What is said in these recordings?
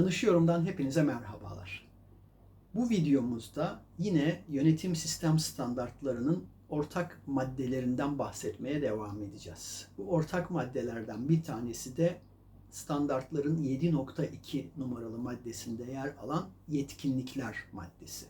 Danışıyorum'dan hepinize merhabalar. Bu videomuzda yine yönetim sistem standartlarının ortak maddelerinden bahsetmeye devam edeceğiz. Bu ortak maddelerden bir tanesi de standartların 7.2 numaralı maddesinde yer alan yetkinlikler maddesi.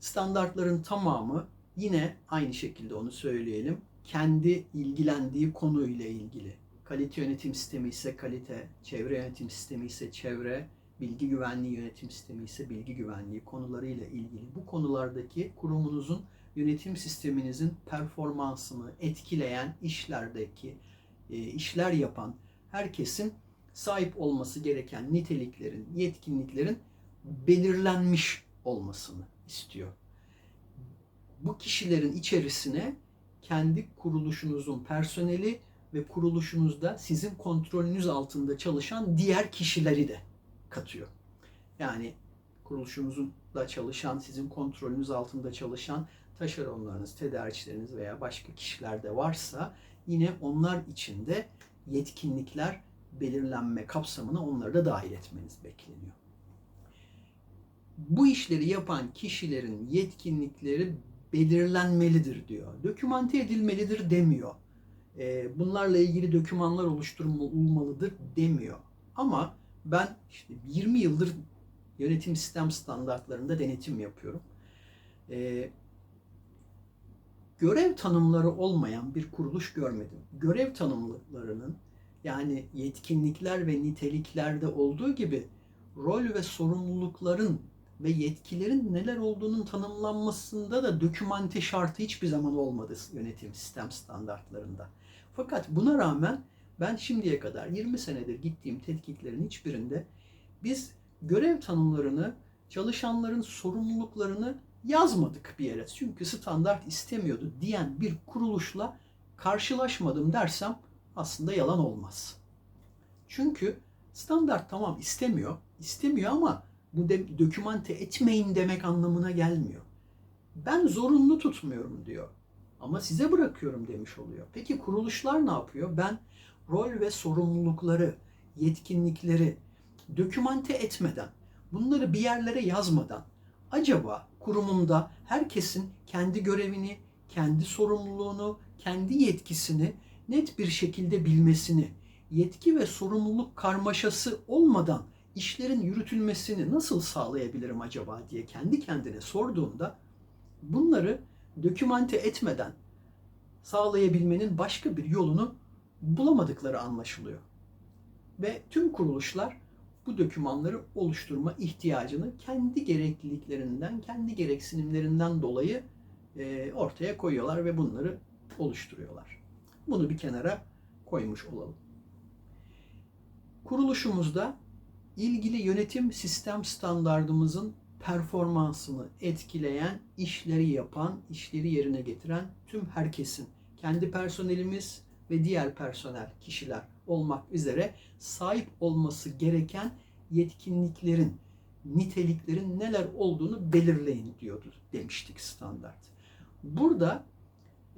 Standartların tamamı yine aynı şekilde onu söyleyelim. Kendi ilgilendiği konuyla ilgili kalite yönetim sistemi ise kalite, çevre yönetim sistemi ise çevre, bilgi güvenliği yönetim sistemi ise bilgi güvenliği konularıyla ilgili bu konulardaki kurumunuzun yönetim sisteminizin performansını etkileyen işlerdeki e, işler yapan herkesin sahip olması gereken niteliklerin, yetkinliklerin belirlenmiş olmasını istiyor. Bu kişilerin içerisine kendi kuruluşunuzun personeli ve kuruluşunuzda sizin kontrolünüz altında çalışan diğer kişileri de katıyor. Yani kuruluşunuzun da çalışan, sizin kontrolünüz altında çalışan taşeronlarınız, tedarikçileriniz veya başka kişiler de varsa yine onlar için de yetkinlikler belirlenme kapsamına onları da dahil etmeniz bekleniyor. Bu işleri yapan kişilerin yetkinlikleri belirlenmelidir diyor. Dokümante edilmelidir demiyor e, bunlarla ilgili dokümanlar oluşturulmalıdır demiyor. Ama ben işte 20 yıldır yönetim sistem standartlarında denetim yapıyorum. E, görev tanımları olmayan bir kuruluş görmedim. Görev tanımlarının yani yetkinlikler ve niteliklerde olduğu gibi rol ve sorumlulukların ve yetkilerin neler olduğunun tanımlanmasında da dokümante şartı hiçbir zaman olmadı yönetim sistem standartlarında. Fakat buna rağmen ben şimdiye kadar 20 senedir gittiğim tetkiklerin hiçbirinde biz görev tanımlarını, çalışanların sorumluluklarını yazmadık bir yere. Çünkü standart istemiyordu diyen bir kuruluşla karşılaşmadım dersem aslında yalan olmaz. Çünkü standart tamam istemiyor, istemiyor ama bu de, dokümante etmeyin demek anlamına gelmiyor. Ben zorunlu tutmuyorum diyor. Ama size bırakıyorum demiş oluyor. Peki kuruluşlar ne yapıyor? Ben rol ve sorumlulukları, yetkinlikleri dokümante etmeden, bunları bir yerlere yazmadan acaba kurumumda herkesin kendi görevini, kendi sorumluluğunu, kendi yetkisini net bir şekilde bilmesini, yetki ve sorumluluk karmaşası olmadan işlerin yürütülmesini nasıl sağlayabilirim acaba diye kendi kendine sorduğunda bunları dokümante etmeden sağlayabilmenin başka bir yolunu bulamadıkları anlaşılıyor. Ve tüm kuruluşlar bu dokümanları oluşturma ihtiyacını kendi gerekliliklerinden, kendi gereksinimlerinden dolayı e, ortaya koyuyorlar ve bunları oluşturuyorlar. Bunu bir kenara koymuş olalım. Kuruluşumuzda ilgili yönetim sistem standardımızın performansını etkileyen, işleri yapan, işleri yerine getiren tüm herkesin, kendi personelimiz ve diğer personel kişiler olmak üzere sahip olması gereken yetkinliklerin, niteliklerin neler olduğunu belirleyin diyordu demiştik standart. Burada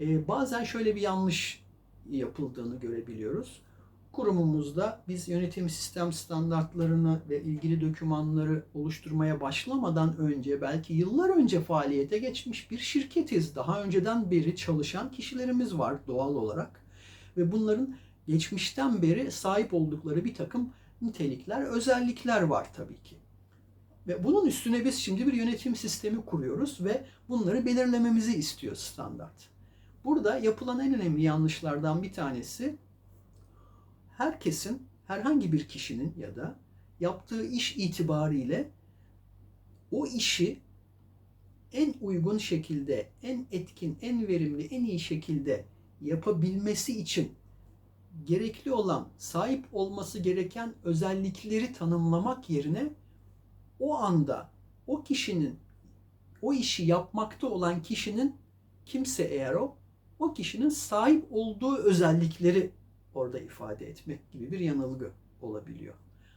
e, bazen şöyle bir yanlış yapıldığını görebiliyoruz kurumumuzda biz yönetim sistem standartlarını ve ilgili dokümanları oluşturmaya başlamadan önce belki yıllar önce faaliyete geçmiş bir şirketiz. Daha önceden beri çalışan kişilerimiz var doğal olarak ve bunların geçmişten beri sahip oldukları bir takım nitelikler, özellikler var tabii ki. Ve bunun üstüne biz şimdi bir yönetim sistemi kuruyoruz ve bunları belirlememizi istiyor standart. Burada yapılan en önemli yanlışlardan bir tanesi herkesin, herhangi bir kişinin ya da yaptığı iş itibariyle o işi en uygun şekilde, en etkin, en verimli, en iyi şekilde yapabilmesi için gerekli olan, sahip olması gereken özellikleri tanımlamak yerine o anda o kişinin o işi yapmakta olan kişinin kimse eğer o o kişinin sahip olduğu özellikleri orada ifade etmek gibi bir yanılgı olabiliyor.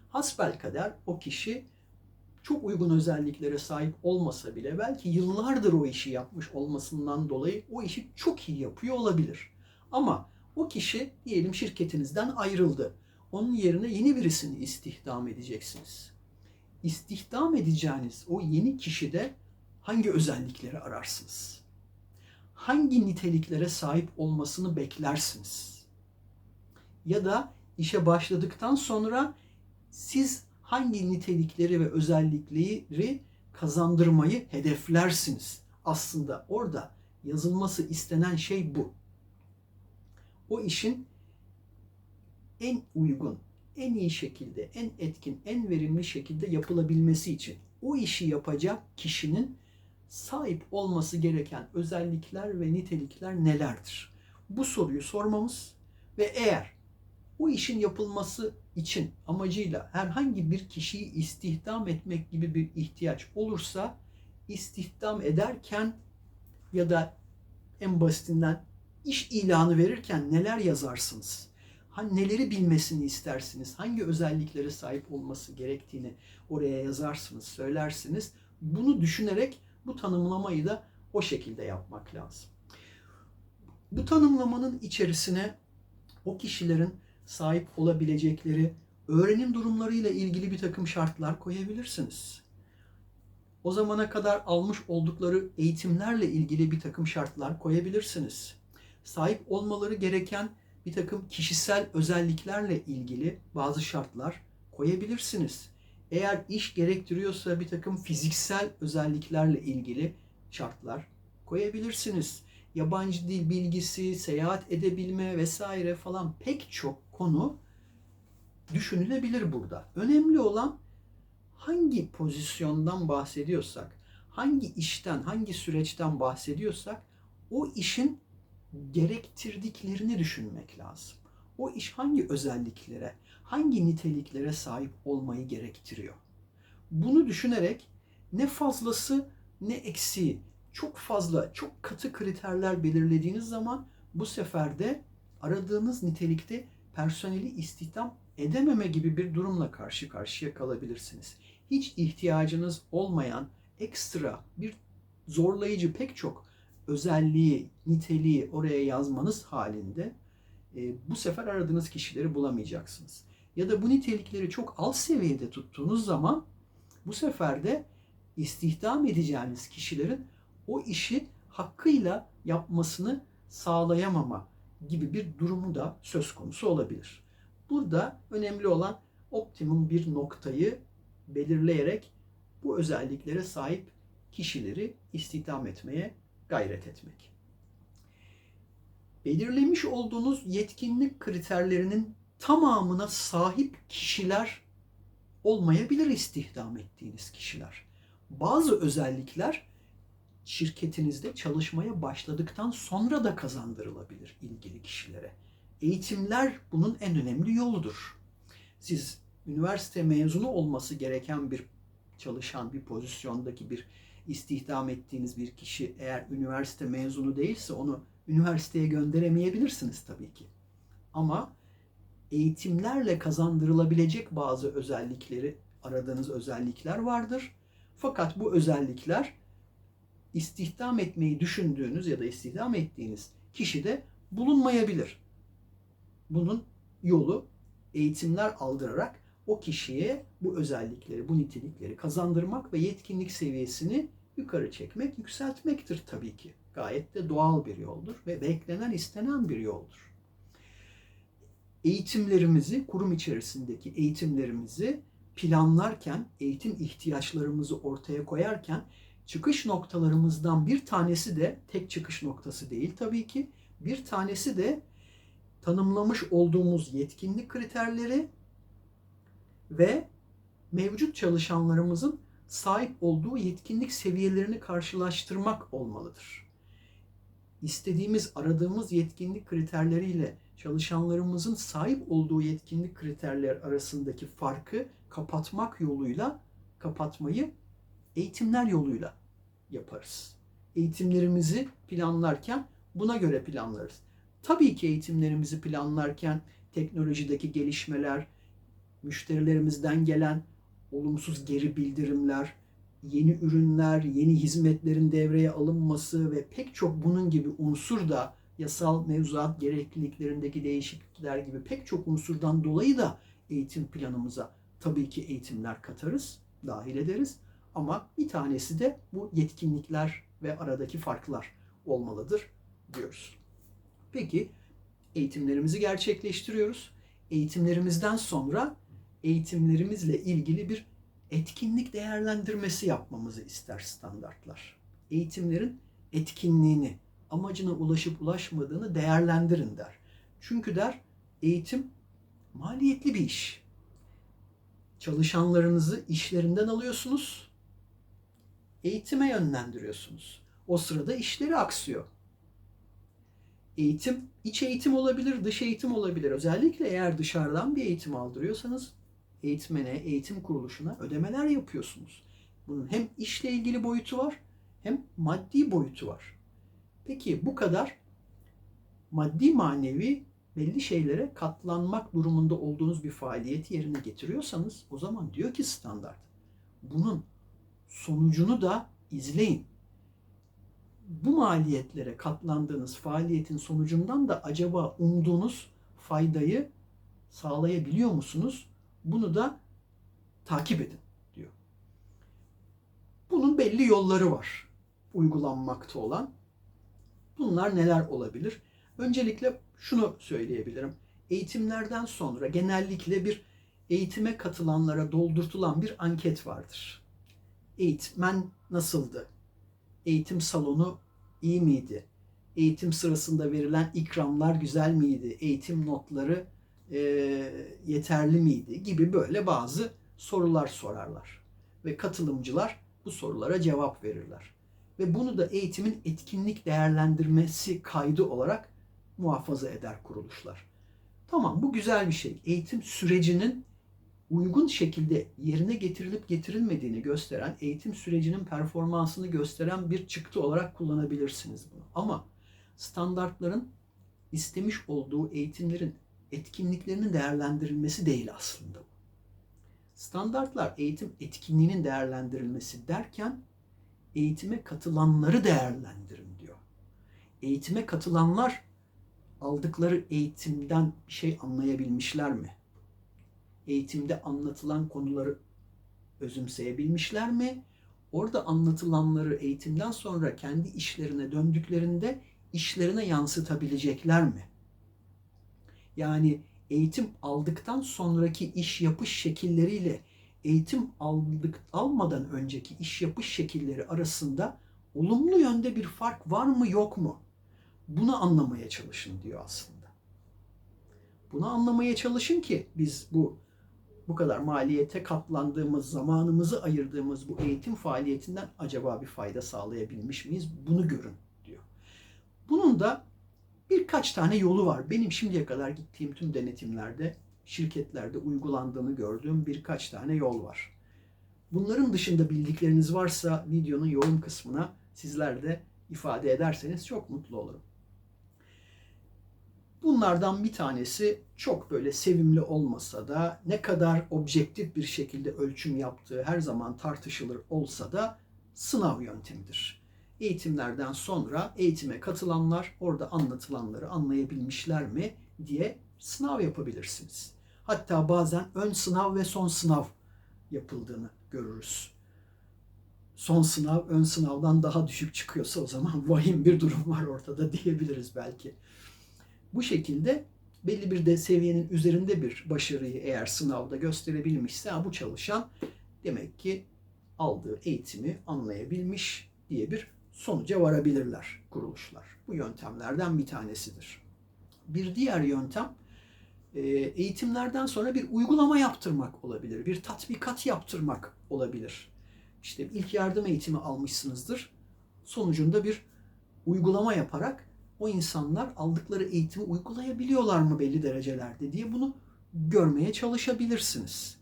Hasbel kader o kişi çok uygun özelliklere sahip olmasa bile belki yıllardır o işi yapmış olmasından dolayı o işi çok iyi yapıyor olabilir. Ama o kişi diyelim şirketinizden ayrıldı. Onun yerine yeni birisini istihdam edeceksiniz. İstihdam edeceğiniz o yeni kişide hangi özellikleri ararsınız? Hangi niteliklere sahip olmasını beklersiniz? Ya da işe başladıktan sonra siz hangi nitelikleri ve özellikleri kazandırmayı hedeflersiniz? Aslında orada yazılması istenen şey bu. O işin en uygun, en iyi şekilde, en etkin, en verimli şekilde yapılabilmesi için o işi yapacak kişinin sahip olması gereken özellikler ve nitelikler nelerdir? Bu soruyu sormamız ve eğer o işin yapılması için amacıyla herhangi bir kişiyi istihdam etmek gibi bir ihtiyaç olursa istihdam ederken ya da en basitinden iş ilanı verirken neler yazarsınız? Neleri bilmesini istersiniz? Hangi özelliklere sahip olması gerektiğini oraya yazarsınız, söylersiniz. Bunu düşünerek bu tanımlamayı da o şekilde yapmak lazım. Bu tanımlamanın içerisine o kişilerin sahip olabilecekleri öğrenim durumlarıyla ilgili bir takım şartlar koyabilirsiniz. O zamana kadar almış oldukları eğitimlerle ilgili bir takım şartlar koyabilirsiniz. Sahip olmaları gereken bir takım kişisel özelliklerle ilgili bazı şartlar koyabilirsiniz. Eğer iş gerektiriyorsa bir takım fiziksel özelliklerle ilgili şartlar koyabilirsiniz. Yabancı dil bilgisi, seyahat edebilme vesaire falan pek çok konu düşünülebilir burada. Önemli olan hangi pozisyondan bahsediyorsak, hangi işten, hangi süreçten bahsediyorsak o işin gerektirdiklerini düşünmek lazım. O iş hangi özelliklere, hangi niteliklere sahip olmayı gerektiriyor? Bunu düşünerek ne fazlası ne eksiği çok fazla, çok katı kriterler belirlediğiniz zaman bu sefer de aradığınız nitelikte personeli istihdam edememe gibi bir durumla karşı karşıya kalabilirsiniz. Hiç ihtiyacınız olmayan ekstra bir zorlayıcı pek çok özelliği, niteliği oraya yazmanız halinde e, bu sefer aradığınız kişileri bulamayacaksınız. Ya da bu nitelikleri çok alt seviyede tuttuğunuz zaman bu sefer de istihdam edeceğiniz kişilerin o işi hakkıyla yapmasını sağlayamama gibi bir durumu da söz konusu olabilir. Burada önemli olan optimum bir noktayı belirleyerek bu özelliklere sahip kişileri istihdam etmeye gayret etmek. Belirlemiş olduğunuz yetkinlik kriterlerinin tamamına sahip kişiler olmayabilir istihdam ettiğiniz kişiler. Bazı özellikler şirketinizde çalışmaya başladıktan sonra da kazandırılabilir ilgili kişilere. Eğitimler bunun en önemli yoludur. Siz üniversite mezunu olması gereken bir çalışan, bir pozisyondaki bir istihdam ettiğiniz bir kişi eğer üniversite mezunu değilse onu üniversiteye gönderemeyebilirsiniz tabii ki. Ama eğitimlerle kazandırılabilecek bazı özellikleri, aradığınız özellikler vardır. Fakat bu özellikler istihdam etmeyi düşündüğünüz ya da istihdam ettiğiniz kişide bulunmayabilir. Bunun yolu eğitimler aldırarak o kişiye bu özellikleri, bu nitelikleri kazandırmak ve yetkinlik seviyesini yukarı çekmek, yükseltmektir tabii ki. Gayet de doğal bir yoldur ve beklenen, istenen bir yoldur. Eğitimlerimizi, kurum içerisindeki eğitimlerimizi planlarken, eğitim ihtiyaçlarımızı ortaya koyarken çıkış noktalarımızdan bir tanesi de tek çıkış noktası değil tabii ki. Bir tanesi de tanımlamış olduğumuz yetkinlik kriterleri ve mevcut çalışanlarımızın sahip olduğu yetkinlik seviyelerini karşılaştırmak olmalıdır. İstediğimiz, aradığımız yetkinlik kriterleriyle çalışanlarımızın sahip olduğu yetkinlik kriterler arasındaki farkı kapatmak yoluyla kapatmayı eğitimler yoluyla yaparız. Eğitimlerimizi planlarken buna göre planlarız. Tabii ki eğitimlerimizi planlarken teknolojideki gelişmeler, müşterilerimizden gelen olumsuz geri bildirimler, yeni ürünler, yeni hizmetlerin devreye alınması ve pek çok bunun gibi unsur da yasal mevzuat gerekliliklerindeki değişiklikler gibi pek çok unsurdan dolayı da eğitim planımıza tabii ki eğitimler katarız, dahil ederiz. Ama bir tanesi de bu yetkinlikler ve aradaki farklar olmalıdır diyoruz. Peki eğitimlerimizi gerçekleştiriyoruz. Eğitimlerimizden sonra eğitimlerimizle ilgili bir etkinlik değerlendirmesi yapmamızı ister standartlar. Eğitimlerin etkinliğini, amacına ulaşıp ulaşmadığını değerlendirin der. Çünkü der eğitim maliyetli bir iş. Çalışanlarınızı işlerinden alıyorsunuz, eğitime yönlendiriyorsunuz. O sırada işleri aksıyor. Eğitim iç eğitim olabilir, dış eğitim olabilir. Özellikle eğer dışarıdan bir eğitim aldırıyorsanız eğitmene, eğitim kuruluşuna ödemeler yapıyorsunuz. Bunun hem işle ilgili boyutu var hem maddi boyutu var. Peki bu kadar maddi manevi belli şeylere katlanmak durumunda olduğunuz bir faaliyeti yerine getiriyorsanız o zaman diyor ki standart bunun sonucunu da izleyin. Bu maliyetlere katlandığınız faaliyetin sonucundan da acaba umduğunuz faydayı sağlayabiliyor musunuz? Bunu da takip edin diyor. Bunun belli yolları var uygulanmakta olan. Bunlar neler olabilir? Öncelikle şunu söyleyebilirim. Eğitimlerden sonra genellikle bir eğitime katılanlara doldurtulan bir anket vardır. Eğitmen nasıldı? Eğitim salonu iyi miydi? Eğitim sırasında verilen ikramlar güzel miydi? Eğitim notları e, yeterli miydi? Gibi böyle bazı sorular sorarlar. Ve katılımcılar bu sorulara cevap verirler. Ve bunu da eğitimin etkinlik değerlendirmesi kaydı olarak muhafaza eder kuruluşlar. Tamam bu güzel bir şey. Eğitim sürecinin uygun şekilde yerine getirilip getirilmediğini gösteren, eğitim sürecinin performansını gösteren bir çıktı olarak kullanabilirsiniz bunu. Ama standartların istemiş olduğu eğitimlerin etkinliklerinin değerlendirilmesi değil aslında bu. Standartlar eğitim etkinliğinin değerlendirilmesi derken eğitime katılanları değerlendirin diyor. Eğitime katılanlar aldıkları eğitimden bir şey anlayabilmişler mi? Eğitimde anlatılan konuları özümseyebilmişler mi? Orada anlatılanları eğitimden sonra kendi işlerine döndüklerinde işlerine yansıtabilecekler mi? Yani eğitim aldıktan sonraki iş yapış şekilleriyle eğitim aldık almadan önceki iş yapış şekilleri arasında olumlu yönde bir fark var mı yok mu? Bunu anlamaya çalışın diyor aslında. Bunu anlamaya çalışın ki biz bu bu kadar maliyete katlandığımız, zamanımızı ayırdığımız bu eğitim faaliyetinden acaba bir fayda sağlayabilmiş miyiz? Bunu görün diyor. Bunun da birkaç tane yolu var. Benim şimdiye kadar gittiğim tüm denetimlerde, şirketlerde uygulandığını gördüğüm birkaç tane yol var. Bunların dışında bildikleriniz varsa videonun yorum kısmına sizler de ifade ederseniz çok mutlu olurum. Bunlardan bir tanesi çok böyle sevimli olmasa da ne kadar objektif bir şekilde ölçüm yaptığı her zaman tartışılır olsa da sınav yöntemidir. Eğitimlerden sonra eğitime katılanlar orada anlatılanları anlayabilmişler mi diye sınav yapabilirsiniz. Hatta bazen ön sınav ve son sınav yapıldığını görürüz. Son sınav ön sınavdan daha düşük çıkıyorsa o zaman vahim bir durum var ortada diyebiliriz belki. Bu şekilde belli bir de seviyenin üzerinde bir başarıyı eğer sınavda gösterebilmişse bu çalışan demek ki aldığı eğitimi anlayabilmiş diye bir sonuca varabilirler kuruluşlar. Bu yöntemlerden bir tanesidir. Bir diğer yöntem e, eğitimlerden sonra bir uygulama yaptırmak olabilir. Bir tatbikat yaptırmak olabilir. İşte ilk yardım eğitimi almışsınızdır. Sonucunda bir uygulama yaparak o insanlar aldıkları eğitimi uygulayabiliyorlar mı belli derecelerde diye bunu görmeye çalışabilirsiniz.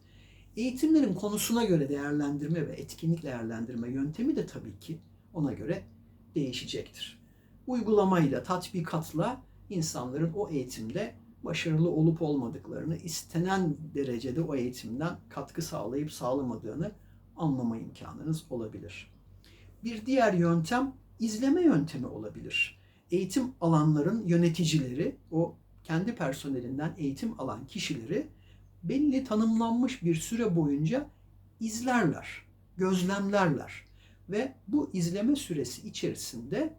Eğitimlerin konusuna göre değerlendirme ve etkinlik değerlendirme yöntemi de tabii ki ona göre değişecektir. Uygulamayla, tatbikatla insanların o eğitimde başarılı olup olmadıklarını, istenen derecede o eğitimden katkı sağlayıp sağlamadığını anlama imkanınız olabilir. Bir diğer yöntem izleme yöntemi olabilir eğitim alanların yöneticileri, o kendi personelinden eğitim alan kişileri belli tanımlanmış bir süre boyunca izlerler, gözlemlerler ve bu izleme süresi içerisinde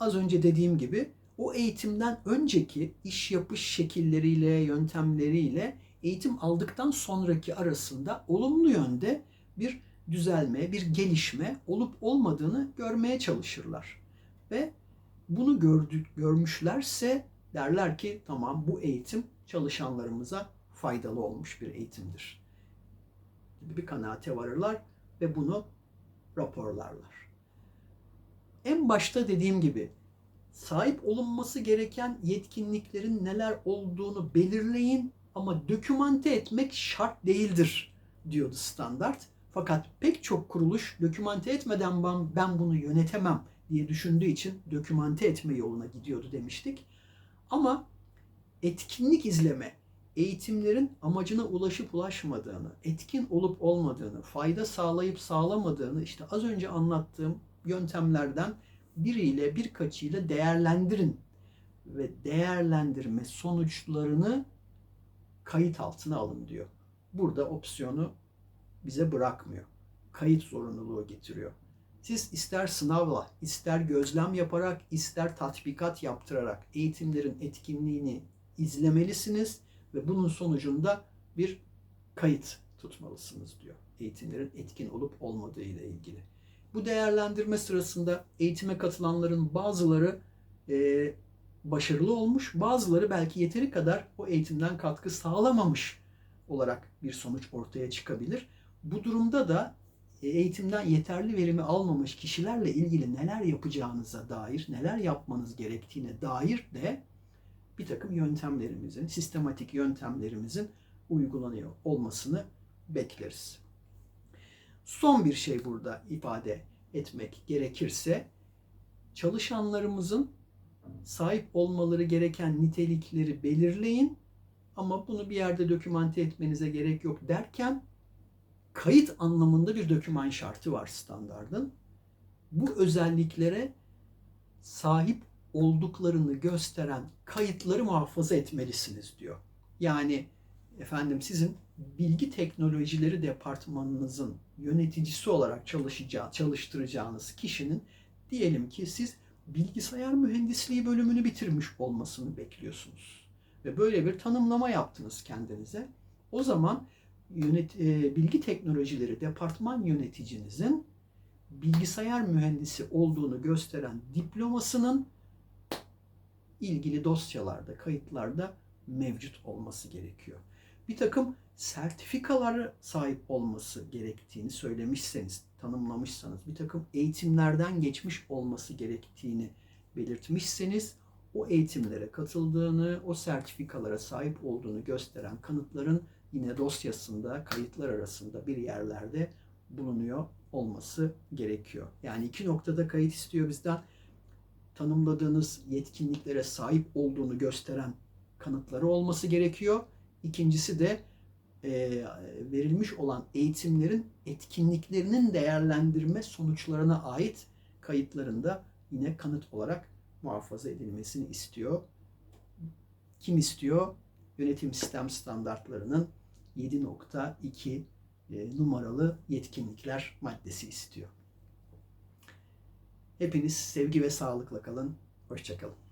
az önce dediğim gibi o eğitimden önceki iş yapış şekilleriyle, yöntemleriyle eğitim aldıktan sonraki arasında olumlu yönde bir düzelme, bir gelişme olup olmadığını görmeye çalışırlar. Ve bunu gördük, görmüşlerse derler ki tamam bu eğitim çalışanlarımıza faydalı olmuş bir eğitimdir. Gibi bir kanaate varırlar ve bunu raporlarlar. En başta dediğim gibi sahip olunması gereken yetkinliklerin neler olduğunu belirleyin ama dokümante etmek şart değildir diyordu standart. Fakat pek çok kuruluş dokümante etmeden ben, ben bunu yönetemem diye düşündüğü için dokümante etme yoluna gidiyordu demiştik. Ama etkinlik izleme, eğitimlerin amacına ulaşıp ulaşmadığını, etkin olup olmadığını, fayda sağlayıp sağlamadığını işte az önce anlattığım yöntemlerden biriyle birkaçıyla değerlendirin ve değerlendirme sonuçlarını kayıt altına alın diyor. Burada opsiyonu bize bırakmıyor. Kayıt zorunluluğu getiriyor. Siz ister sınavla, ister gözlem yaparak, ister tatbikat yaptırarak eğitimlerin etkinliğini izlemelisiniz ve bunun sonucunda bir kayıt tutmalısınız diyor. Eğitimlerin etkin olup olmadığı ile ilgili. Bu değerlendirme sırasında eğitime katılanların bazıları e, başarılı olmuş, bazıları belki yeteri kadar o eğitimden katkı sağlamamış olarak bir sonuç ortaya çıkabilir. Bu durumda da eğitimden yeterli verimi almamış kişilerle ilgili neler yapacağınıza dair, neler yapmanız gerektiğine dair de bir takım yöntemlerimizin, sistematik yöntemlerimizin uygulanıyor olmasını bekleriz. Son bir şey burada ifade etmek gerekirse çalışanlarımızın sahip olmaları gereken nitelikleri belirleyin ama bunu bir yerde dokümante etmenize gerek yok derken kayıt anlamında bir doküman şartı var standardın. Bu özelliklere sahip olduklarını gösteren kayıtları muhafaza etmelisiniz diyor. Yani efendim sizin bilgi teknolojileri departmanınızın yöneticisi olarak çalışacağı, çalıştıracağınız kişinin diyelim ki siz bilgisayar mühendisliği bölümünü bitirmiş olmasını bekliyorsunuz. Ve böyle bir tanımlama yaptınız kendinize. O zaman yönet, e, bilgi teknolojileri departman yöneticinizin bilgisayar mühendisi olduğunu gösteren diplomasının ilgili dosyalarda, kayıtlarda mevcut olması gerekiyor. Bir takım sertifikalara sahip olması gerektiğini söylemişseniz, tanımlamışsanız, bir takım eğitimlerden geçmiş olması gerektiğini belirtmişseniz, o eğitimlere katıldığını, o sertifikalara sahip olduğunu gösteren kanıtların yine dosyasında, kayıtlar arasında bir yerlerde bulunuyor olması gerekiyor. Yani iki noktada kayıt istiyor bizden. Tanımladığınız yetkinliklere sahip olduğunu gösteren kanıtları olması gerekiyor. İkincisi de e, verilmiş olan eğitimlerin etkinliklerinin değerlendirme sonuçlarına ait kayıtlarında yine kanıt olarak muhafaza edilmesini istiyor. Kim istiyor? Yönetim sistem standartlarının 7.2 e, numaralı yetkinlikler maddesi istiyor. Hepiniz sevgi ve sağlıkla kalın. Hoşçakalın.